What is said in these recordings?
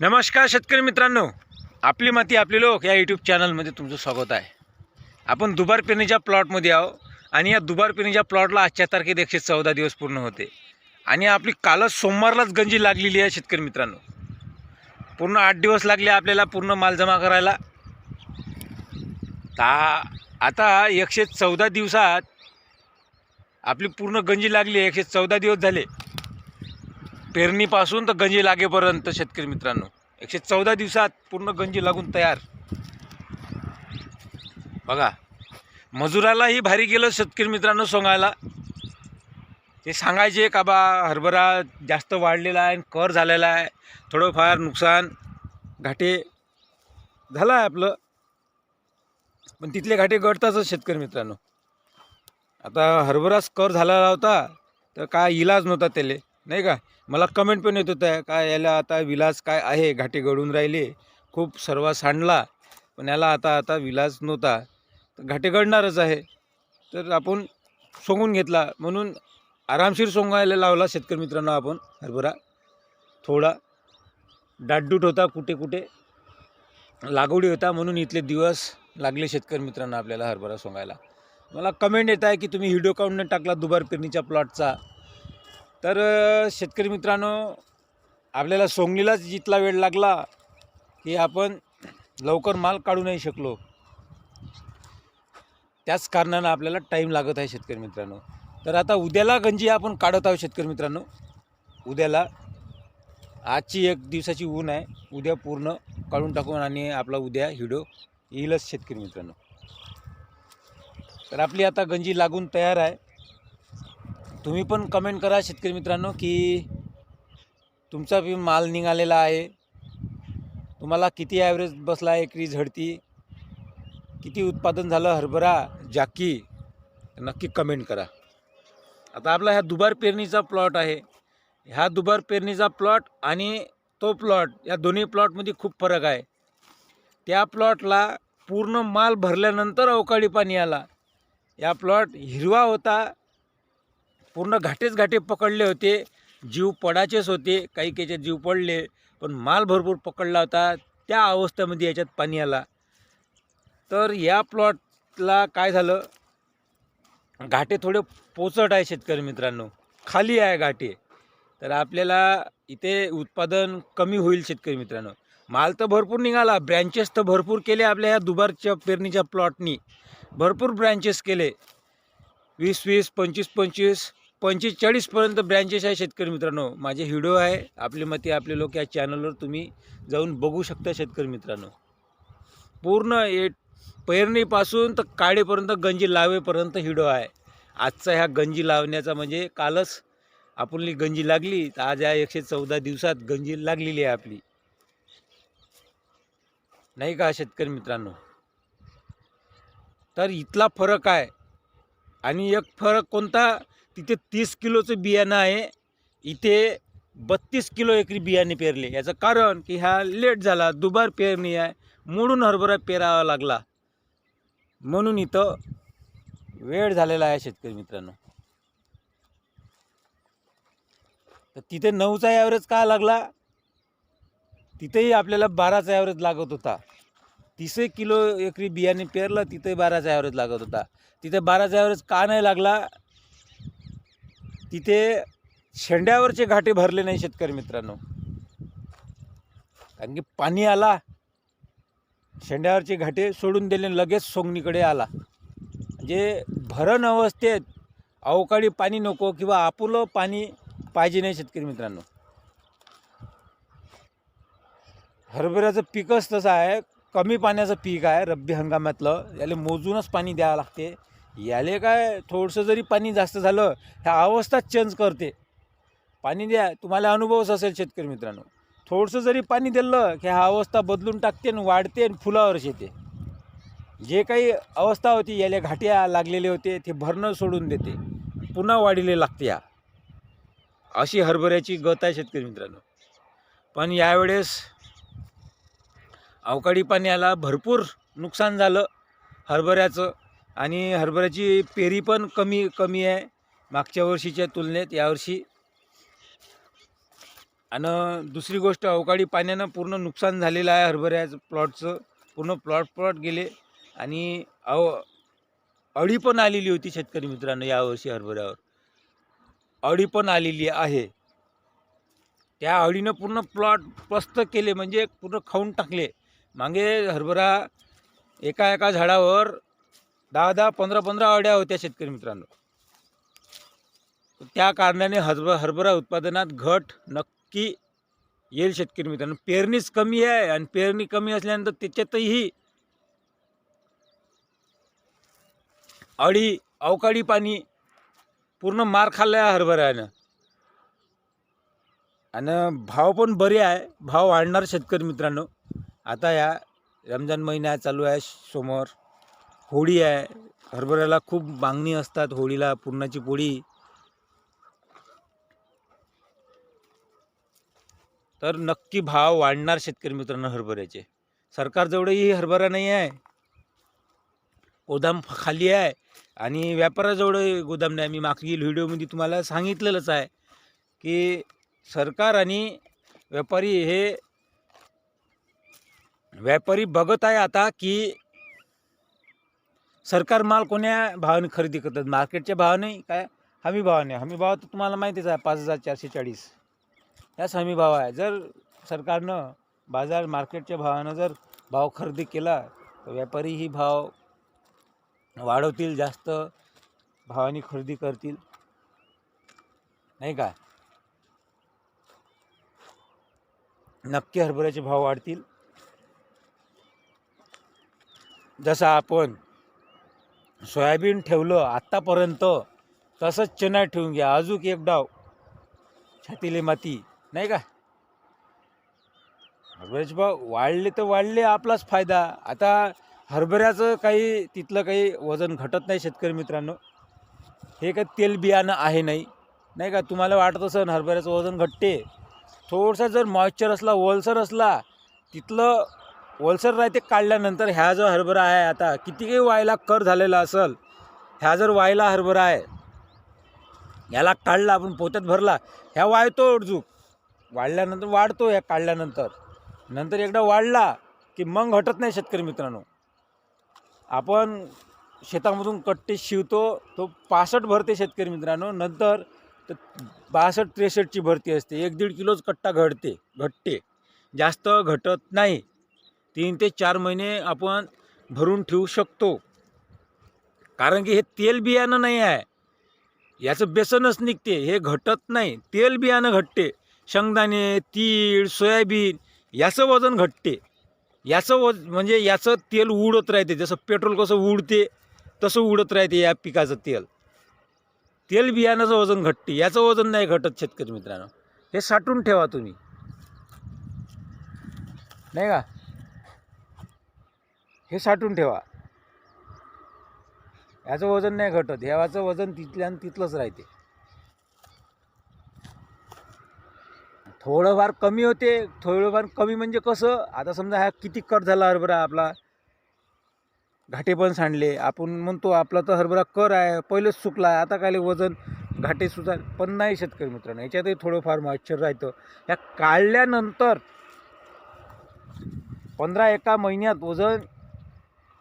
नमस्कार शेतकरी मित्रांनो. आपली माती आपले लोक या यूट्यूब चॅनलमध्ये तुमचं स्वागत आहे. आपण दुबार पेरणीच्या प्लॉटमध्ये आहो आणि या दुबार पेरणीच्या प्लॉटला आजच्या तारखेत एकशे चौदा दिवस पूर्ण होते. आणि आपली कालच सोमवारलाच गंजी लागलेली आहे शेतकरी मित्रांनो. पूर्ण आठ दिवस लागले आपल्याला पूर्ण माल जमा करायला. ता आता एकशे चौदा दिवसात आपली पूर्ण गंजी लागली एकशे चौदा दिवस झाले. पेरणीपासून तर गंजी लागेपर्यंत शेतकरी मित्रांनो. एकशे चौदा दिवसात पूर्ण गंजी लागून तयार. बघा मजुरालाही भारी गेलं शेतकरी मित्रांनो सोंगायला. ते सांगायचे का बा हरभरा जास्त वाढलेला आहे कर झालेला आहे थोडंफार नुकसान घाटे झालं आहे आपलं. पण तिथले घाटे गळतातच शेतकरी मित्रांनो. आता हरभराच कर झालेला होता तर काय इलाज नव्हता त्याला. नाही का? मला कमेंट पण येत होत्या काय याला आता विलास काय आहे? घाटे गळून राहिले. खूप सर्व सांडला. पण याला आता आता विलास नव्हता. तर घाटे गळणारच आहे. तर आपण सोंगून घेतला. म्हणून आरामशीर सोंगायला लावला शेतकरी मित्रांनो आपण. हरभरा थोडा डाटडूट होता कुठे कुठे. लागवडी होता म्हणून इथले दिवस लागले शेतकरी मित्रांनो आपल्याला हरभरा सोंगायला. मला कमेंट येत आहे की तुम्ही व्हिडिओ काउंटने टाकला दुबार पेरणीच्या प्लॉटचा तर शेतकरी मित्रांनो आपल्याला सोंगणीलाच जितला वेळ लागला की आपण लवकर माल काढू नाही शकलो. त्याच कारणानं आपल्याला टाईम लागत आहे शेतकरी मित्रांनो. तर आता उद्याला गंजी आपण काढत आहोत शेतकरी मित्रांनो. उद्याला आजची एक दिवसाची ऊन आहे. उद्या पूर्ण काढून टाकून आणि आपला उद्या हिडो येईलच शेतकरी मित्रांनो. तर आपली आता गंजी लागून तयार आहे. तुम्ही पण कमेंट करा शेतकरी मित्रांनो की तुमचा बी माल निघालेला आहे. तुम्हाला किती ॲव्हरेज बसला आहे एकरी झडती? किती उत्पादन झालं हरभरा जाकी? नक्की कमेंट करा. आता आपला ह्या दुबार पेरणीचा प्लॉट आहे. ह्या दुबार पेरणीचा प्लॉट आणि तो प्लॉट या दोन्ही प्लॉटमध्ये खूप फरक आहे. त्या प्लॉटला पूर्ण माल भरल्यानंतर अवकाळी पाणी आला. या प्लॉट हिरवा होता पूर्ण घाटेच घाटे पकडले होते. जीव पडाचेच होते. काही काहीचे जीव पडले पण माल भरपूर पकडला होता. त्या अवस्थेमध्ये याच्यात पाणी आला. तर या प्लॉटला काय झालं? घाटे थोडे पोचट आहे शेतकरी मित्रांनो. खाली आहे घाटे. तर आपल्याला इथे उत्पादन कमी होईल शेतकरी मित्रांनो. माल तर भरपूर निघाला. ब्रँचेस तर भरपूर केले आपल्या ह्या दुबारच्या पेरणीच्या प्लॉटनी भरपूर ब्रँचेस केले. वीस वीस पंचवीस पंचवीस. पंचवीस चाळीसपर्यंत ब्रँचेस आहे शेतकरी मित्रांनो. माझे व्हिडिओ आहे आपली मते आपले लोक या चॅनलवर तुम्ही जाऊन बघू शकता शेतकरी मित्रांनो. पूर्ण ए पेरणीपासून तर काळेपर्यंत गंजी लावेपर्यंत हिडो आहे. आजचा ह्या गंजी लावण्याचा म्हणजे कालच आपली गंजी लागली तर आज या एकशे चौदा दिवसात गंजी लागलेली आहे आपली. नाही का शेतकरी मित्रांनो? तर इथला फरक आहे. आणि एक फरक कोणता? तिथे तीस किलोचं बियाणं आहे. इथे बत्तीस किलो एकरी बियाणे पेरले. याचं कारण की हा लेट झाला दुबार पेरणी आहे मोडून हरभरा पेरावा लागला. म्हणून इथं वेळ झालेला आहे शेतकरी मित्रांनो. तर तिथे नऊचा ॲव्हरेज का लागला? तिथेही आपल्याला बाराचा ॲव्हरेज लागत होता. तीसही किलो एकरी बियाणे पेरलं तिथे बाराचा ॲव्हरेज लागत होता. तिथे बाराचा ॲव्हरेज का नाही लागला? तिथे शेंड्यावरचे घाटे भरले नाही शेतकरी मित्रांनो. कारण की पाणी आला शेंड्यावरचे घाटे सोडून दिले लगेच सोंगणीकडे आला. म्हणजे भरण अवस्थेत अवकाळी पाणी नको किंवा आपुलं पाणी पाहिजे नाही शेतकरी मित्रांनो. हरभऱ्याचं पीकच तसं आहे कमी पाण्याचं पीक आहे रब्बी हंगामातलं याला मोजूनच पाणी द्यावं लागते. याले काय थोडंसं जरी पाणी जास्त झालं ह्या अवस्थाच चेंज करते. पाणी द्या तुम्हाला अनुभवच असेल शेतकरी मित्रांनो. थोडंसं जरी पाणी दिलं की हा अवस्था बदलून टाकते आणि वाढते आणि फुलावरच येते जे काही अवस्था होती याला घाट्या लागलेले होते ते भरणं सोडून देते. पुन्हा वाढीले लागते या. अशी हरभऱ्याची गत आहे शेतकरी मित्रांनो. पण यावेळेस अवकाळी पाण्याला भरपूर नुकसान झालं हरभऱ्याचं. आणि हरभऱ्याची पेरी पण कमी कमी आहे मागच्या वर्षीच्या तुलनेत यावर्षी आणि दुसरी गोष्ट अवकाळी पाण्यानं पूर्ण नुकसान झालेलं आहे हरभऱ्याचं प्लॉटचं. पूर्ण प्लॉट प्लॉट गेले आणि अव अळी पण आलेली होती शेतकरी मित्रांनो यावर्षी हरभऱ्यावर. अळी पण आलेली आहे. त्या अळीनं पूर्ण प्लॉट प्रस्त केले म्हणजे पूर्ण खाऊन टाकले. मागे हरभरा एका एका झाडावर दहा दहा पंधरा पंधरा अळ्या होत्या शेतकरी मित्रांनो. त्या कारणाने हरभ हरभरा उत्पादनात घट नक्की येईल शेतकरी मित्रांनो. पेरणीच कमी आहे आणि पेरणी कमी असल्यानंतर त्याच्यातही अळी अवकाळी पाणी पूर्ण मार खाल्ला आहे हरभऱ्यानं. आणि भाव पण बरे आहे. भाव वाढणार शेतकरी मित्रांनो. आता या रमजान महिना चालू आहे समोर होळी आहे. हरभऱ्याला खूप मागणी असतात होळीला पुरणाची पोळी. तर नक्की भाव वाढणार शेतकरी मित्रांनो हरभऱ्याचे. सरकारजवळही हरभरा नाही आहे गोदाम खाली आहे आणि व्यापाराजवळ गोदाम नाही. मी मागील व्हिडिओमध्ये तुम्हाला सांगितलेलंच आहे की सरकार आणि व्यापारी हे व्यापारी बघत आहे आता की सरकार माल कोण्या भावाने खरेदी करतात? मार्केटच्या भावाने? काय? हमी भावाने. हमी भाव तर तुम्हाला माहितीच आहे पाच हजार चारशे चाळीस. याच हमी भाव आहे. जर सरकारनं बाजार मार्केटच्या भावानं जर भाव खरेदी केला तर व्यापारीही भाव वाढवतील जास्त भावाने खरेदी करतील. नाही का? नक्की हरभऱ्याचे भाव वाढतील. जसं आपण सोयाबीन ठेवलं आत्तापर्यंत तसंच चेन्नई ठेवून घ्या. अजून एक डाव छातीले माती नाही का? हरभऱ्याचे भाव वाढले तर वाढले आपलाच फायदा. आता हरभऱ्याचं काही तिथलं काही वजन घटत नाही शेतकरी मित्रांनो. हे काही तेल बियाणं आहे नाही. नाही का? तुम्हाला वाटत असेल हरभऱ्याचं वजन घटते. थोडसा जर मॉइश्चर असला ओलसर असला तिथलं ओलसर राहते काढल्यानंतर ह्या जो हरभरा आहे आता किती काही वायला कर झालेला असेल ह्या जर वायला हरभरा आहे ह्याला काढला आपण पोत्यात भरला ह्या वाळतो अडजूक वाढल्यानंतर वाढतो ह्या काढल्यानंतर. नंतर एकदा वाढला की मग घटत नाही शेतकरी मित्रांनो. आपण शेतामधून कट्टे शिवतो तो पासष्ट भरते शेतकरी मित्रांनो. नंतर तर बासष्ट त्रेसष्टची भरती असते. एक दीड किलोच कट्टा घडते घटते. जास्त घटत नाही. तीन ते चार महिने आपण भरून ठेवू शकतो. कारण की हे तेल बियाणं नाही आहे. याचं बेसनच निघते हे घटत नाही. तेल बियाणं घटते. शेंगदाणे तीळ सोयाबीन याचं वजन घटते. याचं वज म्हणजे याचं तेल उडत राहते. जसं पेट्रोल कसं उडते तसं उडत राहते या पिकाचं तेल. तेल बियाणाचं वजन घटते. याचं वजन नाही घटत शेतकरी मित्रांनो. हे साठवून ठेवा तुम्ही. नाही का? हे साठून ठेवा. ह्याचं वजन नाही घटत. ह्याचं वजन तिथल्या आणि तिथलंच राहते. थोडंफार कमी होते. थोडंफार कमी म्हणजे कसं? आता समजा हा किती कट झाला हरभरा आपला? घाटे पण सांडले. आपण म्हणतो आपला तर हरभरा कर आहे. पहिलेच सुकला. आहे आता काय वजन? घाटे सुद्धा पण नाही शेतकरी मित्रांनो. याच्यातही थोडंफार मॉइश्चर राहतं. ह्या काढल्यानंतर पंधरा एका महिन्यात वजन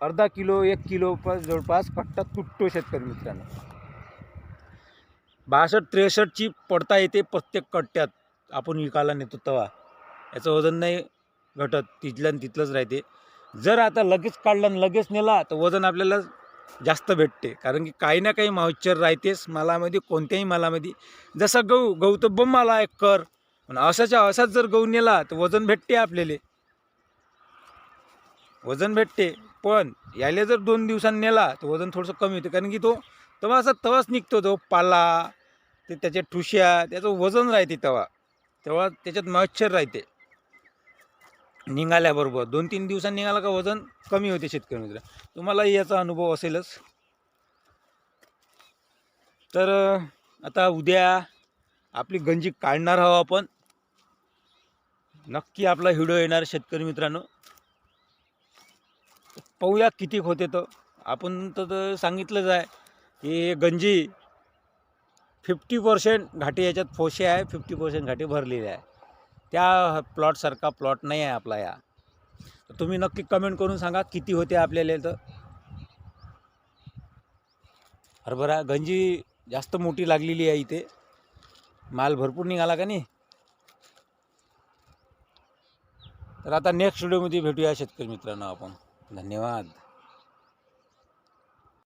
अर्धा किलो एक किलो प- जवळपास कट्टा तुटतो शेतकरी मित्रांनो. बासष्ट त्रेसष्टची पडता येते प्रत्येक कट्ट्यात. आपण विकायला नेतो तवा. याचं वजन नाही घटत. तिथल्या आणि तिथलंच राहते. जर आता लगेच काढला आणि लगेच नेला तर वजन आपल्याला जास्त भेटते. कारण की काही ना काही मॉइश्चर राहतेच मालामध्ये कोणत्याही मालामध्ये. जसा गहू गहू तर बम माला एक कर. पण असाच्या असाच जर गहू नेला तर वजन भेटते आपल्याला. वजन भेटते. पण याला जर दोन दिवसांनी नेला तर वजन थोडंसं कमी होतं. कारण की तो तवा असा तवाच निघतो तो पाला ते त्याच्या ठुश्या त्याचं वजन राहते तवा तेव्हा त्याच्यात मॉइश्चर राहते. निघाल्याबरोबर. दोन तीन दिवसांनी निघाला का वजन कमी होते शेतकरी मित्र तुम्हालाही याचा अनुभव असेलच. तर आता उद्या आपली गंजी काढणार आहोत आपण. नक्की आपला व्हिडिओ येणार शेतकरी मित्रांनो. पाहूया किती होते तर आपण तर सांगितलंच आहे की गंजी फिफ्टी पर्सेंट घाटी याच्यात फोशे आहे फिफ्टी पर्सेंट घाटी भरलेली आहे. त्या प्लॉटसारखा प्लॉट नाही आहे आपला या. तर तुम्ही नक्की कमेंट करून सांगा किती होते आपल्याला तर हरभरा गंजी जास्त मोठी लागलेली आहे इथे. माल भरपूर निघाला का नाही? तर आता नेक्स्ट व्हिडिओमध्ये भेटूया शेतकरी मित्रांनो आपण. धन्यवाद.